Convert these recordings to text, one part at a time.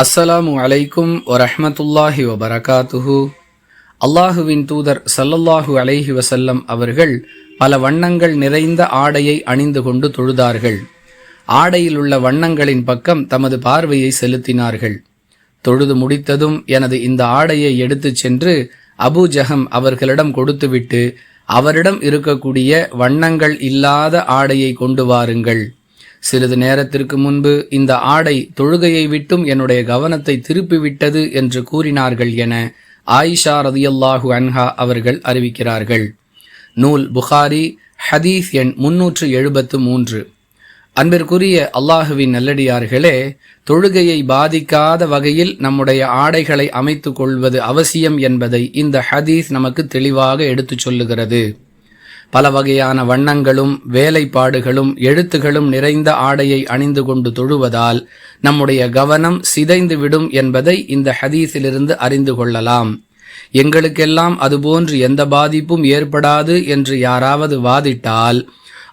அஸ்ஸலாமு அலைக்கும் வரஹமத்துல்லாஹி வபரகாத்துஹு. அல்லாஹுவின் தூதர் சல்லல்லாஹு அலைஹி வசல்லம் அவர்கள் பல வண்ணங்கள் நிறைந்த ஆடையை அணிந்து கொண்டு தொழுதார்கள். ஆடையில் உள்ள வண்ணங்களின் பக்கம் தமது பார்வையை செலுத்தினார்கள். தொழுது முடித்ததும் எனது இந்த ஆடையை எடுத்துச் சென்று அபு ஜஹம் அவர்களிடம் கொடுத்துவிட்டு அவரிடம் இருக்கக்கூடிய வண்ணங்கள் இல்லாத ஆடையை கொண்டு வாருங்கள். சிறிது நேரத்திற்கு முன்பு இந்த ஆடை தொழுகையை விட்டும் என்னுடைய கவனத்தை திருப்பிவிட்டது என்று கூறினார்கள் என ஆயிஷா ரதியல்லாஹு அன்ஹா அவர்கள் அறிவிக்கிறார்கள். நூல் புகாரி ஹதீஸ் எண் முன்னூற்று எழுபத்து மூன்று. அன்பிற்குரிய அல்லாஹுவின் நல்லடியார்களே தொழுகையை பாதிக்காத வகையில் நம்முடைய ஆடைகளை அமைத்துக் கொள்வது அவசியம் என்பதை இந்த ஹதீஸ் நமக்கு தெளிவாக எடுத்துச் சொல்லுகிறது. பல வகையான வண்ணங்களும் வேலைப்பாடுகளும் எழுத்துகளும் நிறைந்த ஆடையை அணிந்து கொண்டு தொழுவதால் நம்முடைய கவனம் சிதைந்துவிடும் என்பதை இந்த ஹதீஸிலிருந்து அறிந்து கொள்ளலாம். எங்களுக்கெல்லாம் அதுபோன்று எந்த பாதிப்பும் ஏற்படாது என்று யாராவது வாதிட்டால்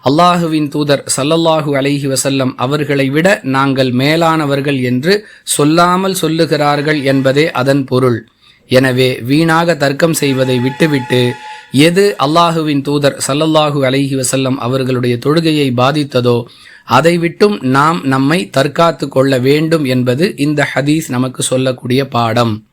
அல்லாஹுவின் தூதர் சல்லல்லாஹு அலைஹி வசல்லம் அவர்களை விட நாங்கள் மேலானவர்கள் என்று சொல்லாமல் சொல்லுகிறார்கள் என்பதே அதன் பொருள். எனவே வீணாக தர்க்கம் செய்வதை விட்டுவிட்டு எது அல்லாஹுவின் தூதர் சல்லல்லாஹு அலைஹி வசல்லம் அவர்களுடைய தொழுகையை பாதித்ததோ அதை விட்டும் நாம் நம்மை தற்காத்து கொள்ள வேண்டும் என்பது இந்த ஹதீஸ் நமக்கு சொல்லக்கூடிய பாடம்.